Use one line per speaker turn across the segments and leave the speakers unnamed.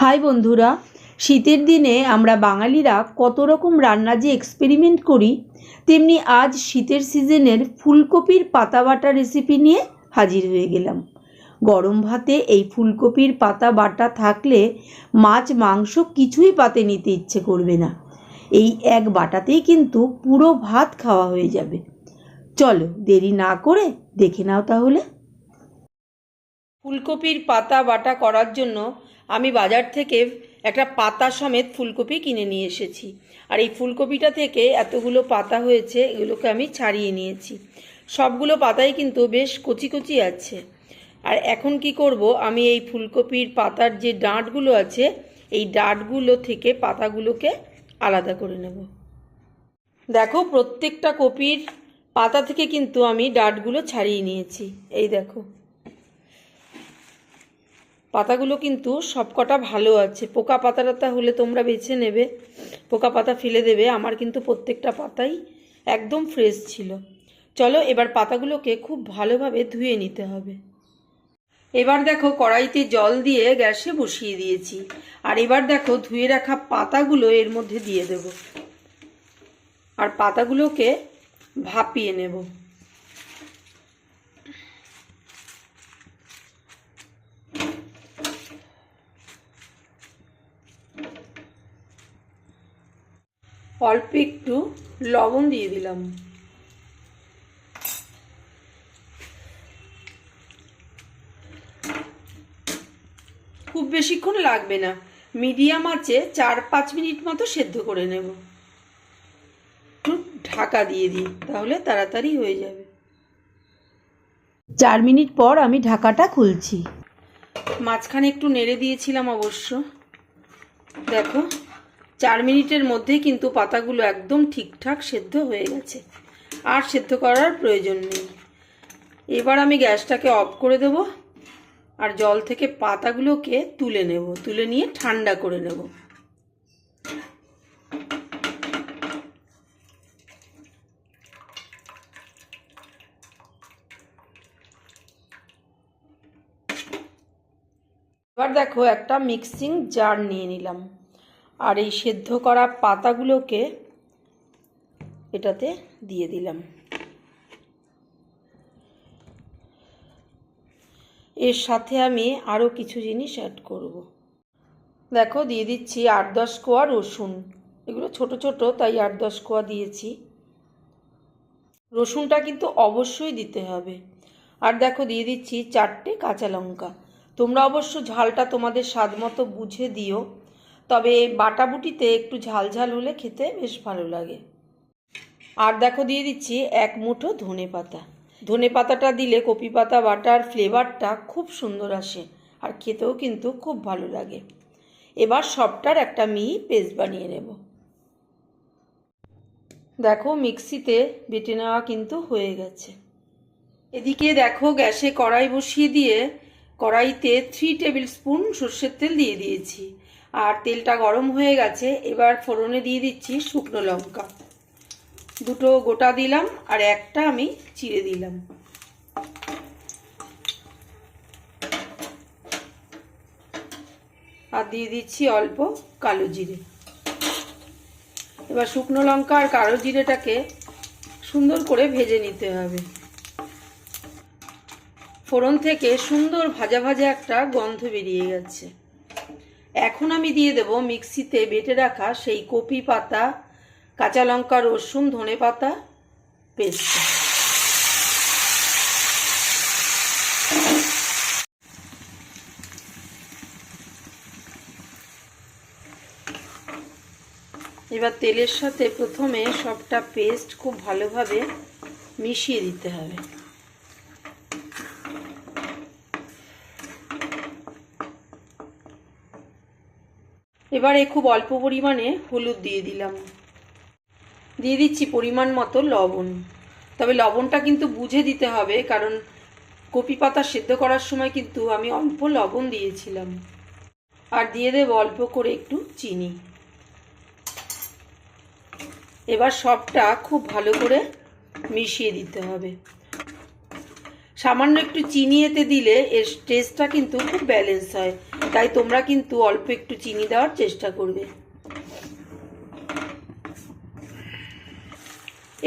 High বন্ধুরা, শীতের দিনে আমরা বাঙালিরা কত রকম রান্না যে এক্সপেরিমেন্ট করি, তেমনি আজ শীতের সিজনের ফুলকপির পাতা বাটা রেসিপি নিয়ে হাজির হয়ে গেলাম। গরম ভাতে এই ফুলকপির পাতা বাটা থাকলে মাছ, মাংস কিছুই পাতে নিতে ইচ্ছে করবে না। এই এক বাটাতেই কিন্তু পুরো ভাত খাওয়া হয়ে যাবে। চলো দেরি না করে দেখে নাও তাহলে। ফুলকপির পাতা বাটা করার জন্য আমি বাজার থেকে একটা পাতা সমেত ফুলকপি কিনে নিয়ে এসেছি। আর এই ফুলকপিটা থেকে এতগুলো পাতা হয়েছে, এগুলোকে আমি ছাড়িয়ে নিয়েছি। সবগুলো পাতাই কিন্তু বেশ কচি কচি আছে। আর এখন কি করব, আমি এই ফুলকপির পাতার যে ডাঁটগুলো আছে, এই ডাঁটগুলো থেকে পাতাগুলোকে আলাদা করে নেব। দেখো, প্রত্যেকটা কপির পাতা থেকে কিন্তু আমি ডাঁটগুলো ছাড়িয়ে নিয়েছি। এই দেখো। পাতাগুলো কিন্তু সবকটা ভালো আছে। পোকা পাতা টাতা হলে তোমরা বেছে নেবে। পোকা পাতা ফেলে দেবে। আমার কিন্তু প্রত্যেকটা পাতাই একদম ফ্রেশ ছিল। চলো এবার পাতাগুলোকে খুব ভালোভাবে ধুয়ে নিতে হবে। এবার দেখো কড়াইতে জল দিয়ে গ্যাসে বসিয়ে দিয়েছি। আর এবার দেখো ধুয়ে রাখা পাতাগুলো এর মধ্যে দিয়ে দেব। আর পাতাগুলোকে ভাপিয়ে নেব। অল্প একটু লবণ দিয়ে দিলাম। খুব বেশিক্ষণ লাগবে না। মিডিয়াম আছে চার পাঁচ মিনিট মতো সেদ্ধ করে নেব। একটু ঢাকা দিয়ে দিই তাহলে তাড়াতাড়ি হয়ে যাবে। চার মিনিট পর আমি ঢাকাটা খুলছি। মাঝখানে একটু নেড়ে দিয়েছিলাম অবশ্য। দেখো চার মিনিটের মধ্যেই কিন্তু পাতাগুলো একদম ঠিকঠাক সেদ্ধ হয়ে গেছে। আর সেদ্ধ করার প্রয়োজন নেই। এবার আমি গ্যাসটাকে অফ করে দেব আর জল থেকে পাতাগুলোকে তুলে নেব। তুলে নিয়ে ঠান্ডা করে নেব। এবার দেখো একটা মিক্সিং জার নিয়ে নিলাম। আর এই সেদ্ধ করা পাতাগুলোকে এটাতে দিয়ে দিলাম। এর সাথে আমি আরও কিছু জিনিস অ্যাড করব। দেখো, দিয়ে দিচ্ছি আট দশ কোয়া রসুন। এগুলো ছোট ছোট, তাই আট দশ কোয়া দিয়েছি। রসুনটা কিন্তু অবশ্যই দিতে হবে। আর দেখো, দিয়ে দিচ্ছি চারটে কাঁচা লঙ্কা। তোমরা অবশ্য ঝালটা তোমাদের স্বাদ মতো বুঝে দিও। তবে বাটাবুটিতে একটু ঝাল ঝাল হলে খেতে বেশ ভালো লাগে। আর দেখো, দিয়ে দিচ্ছি এক মুঠো ধনে পাতা। ধনে পাতাটা দিলে কপি পাতা, বাটার ফ্লেভারটা খুব সুন্দর আসে আর খেতেও কিন্তু খুব ভালো লাগে। এবার সবটার একটা মিহি পেস্ট বানিয়ে নেব। দেখো, মিক্সিতে বেটে নেওয়া কিন্তু হয়ে গেছে। এদিকে দেখো, গ্যাসে কড়াই বসিয়ে দিয়ে কড়াইতে থ্রি টেবিল স্পুন সর্ষের তেল দিয়ে দিয়েছি। আর তেলটা গরম হয়ে গেছে, এবার ফোড়নে দিয়ে দিচ্ছি শুকনো লঙ্কা। দুটো গোটা দিলাম আর একটা আমি চিড়ে দিলাম। আর দিয়ে দিচ্ছি অল্প কালো জিরে। এবার শুকনো লঙ্কা আর কালো জিরেটাকে সুন্দর করে ভেজে নিতে হবে। ফোড়ন থেকে সুন্দর ভাজা ভাজা একটা গন্ধ বেরিয়ে গেছে। এখন আমি দিয়ে দেব মিক্সিতে বেটে রাখা সেই কপি পাতা, কাঁচা লঙ্কা, রসুন, ধনে পাতা, পেস্ট। এবার তেলের সাথে প্রথমে সবটা পেস্ট খুব ভালোভাবে মিশিয়ে দিতে হবে। এবারে খুব অল্প পরিমাণে হলুদ দিয়ে দিলাম। দিয়ে দিচ্ছি পরিমাণ মতো লবণ। তবে লবণটা কিন্তু বুঝে দিতে হবে, কারণ কপি পাতা সেদ্ধ করার সময় কিন্তু আমি অল্প লবণ দিয়েছিলাম। আর দিয়ে দেবো অল্প করে একটু চিনি। এবার সবটা খুব ভালো করে মিশিয়ে দিতে হবে। সামান্য একটু চিনি এতে দিলে এর টেস্টটা কিন্তু খুব ব্যালেন্স হয়। তাই তোমরা কিন্তু অল্প একটু চিনি দেওয়ার চেষ্টা করবে।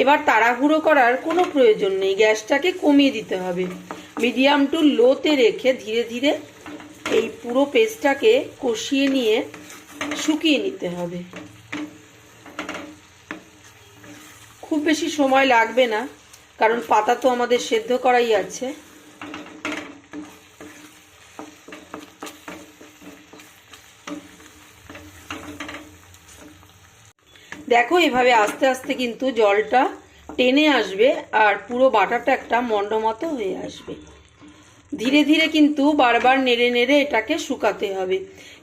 এবার তাড়াহুড়ো করার কোনো প্রয়োজন নেই। গ্যাসটাকে কমিয়ে দিতে হবে। মিডিয়াম টু লোতে রেখে ধীরে ধীরে এই পুরো পেস্টটাকে কষিয়ে নিয়ে শুকিয়ে নিতে হবে। খুব বেশি সময় লাগবে না। কারণ পাতা তো আমাদের সেদ্ধ করাই আছে। দেখো এভাবে আস্তে আস্তে কিন্তু জলটা টেনে আসবে আর পুরো বাটাটা একটা মণ্ডমতো হয়ে আসবে। ধীরে ধীরে কিন্তু বারবার নেড়ে নেড়ে এটাকে শুকাতে হবে।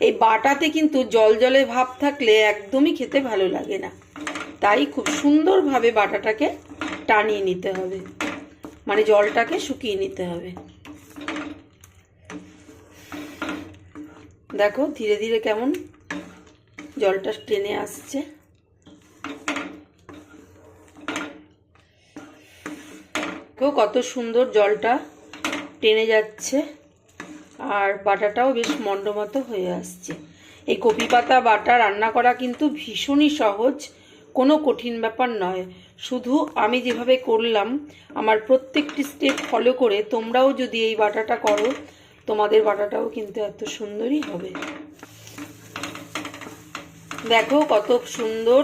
এই বাটাতে কিন্তু জল জলে ভাব থাকলে একদমই খেতে ভালো লাগে না। তাই খুব সুন্দরভাবে বাটাটাকে টানিয়ে নিতে হবে। মানে জলটাকে শুকিয়ে নিতে হবে। দেখো ধীরে ধীরে কেমন জলটা টেনে আসছে। কত সুন্দর জলটা টেনে যাচ্ছে। আর বাটাটাও বেশ মণ্ডমতো হয়ে আসছে। এই কপি পাতা বাটা রান্না করা কিন্তু ভীষণই সহজ। কোনো কঠিন ব্যাপার নয়। শুধু আমি যেভাবে করলাম, আমার প্রত্যেকটি স্টেপ ফলো করে তোমরাও যদি এই বাটাটা করো, তোমাদের বাটাটাও কিন্তু এত সুন্দরই হবে। দেখো কত সুন্দর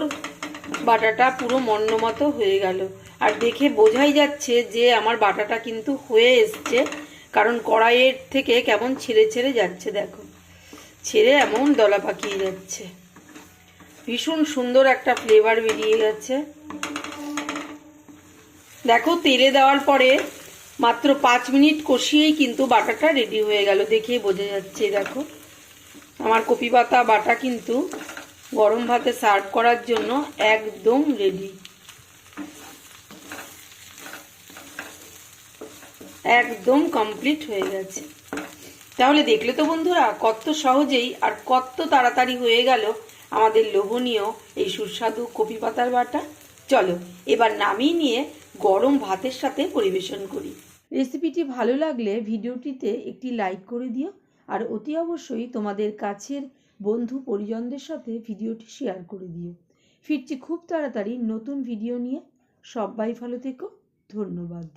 বাটাটা পুরো মন্ডমতো হয়ে গেল। আর দেখে বোঝাই যাচ্ছে যে আমার বাটাটা কিন্তু হয়ে এসছে, কারণ কড়াইয়ের থেকে কেমন ছেড়ে ছেড়ে যাচ্ছে, দেখো। ছেড়ে এমন দলা পাকিয়ে যাচ্ছে। ভীষণ সুন্দর একটা ফ্লেভার বেরিয়ে গেছে। দেখো, তেলে দেওয়ার পরে মাত্র পাঁচ মিনিট কষিয়েই কিন্তু বাটাটা রেডি হয়ে গেল দেখেই বোঝা যাচ্ছে, দেখো। আমার কপি পাতা বাটা কিন্তু গরম ভাতে সার্ভ করার জন্য একদম রেডি একদম কমপ্লিট হয়ে গেছে। তাহলে দেখলে তো বন্ধুরা, কত সহজেই আর কত তাড়াতাড়ি হয়ে গেল আমাদের লোভনীয় এই সুস্বাদু কপি পাতার বাটা। চলো, এবার নামিয়ে নিয়ে গরম ভাতের সাথে পরিবেশন করি। রেসিপিটি ভালো লাগলে ভিডিওটিতে একটি লাইক করে দিও, আর অতি অবশ্যই তোমাদের কাছের বন্ধু পরিজনদের সাথে ভিডিওটি শেয়ার করে দিও। ফিরছি খুব তাড়াতাড়ি নতুন ভিডিও নিয়ে। সবাই ভালো থেকো, ধন্যবাদ।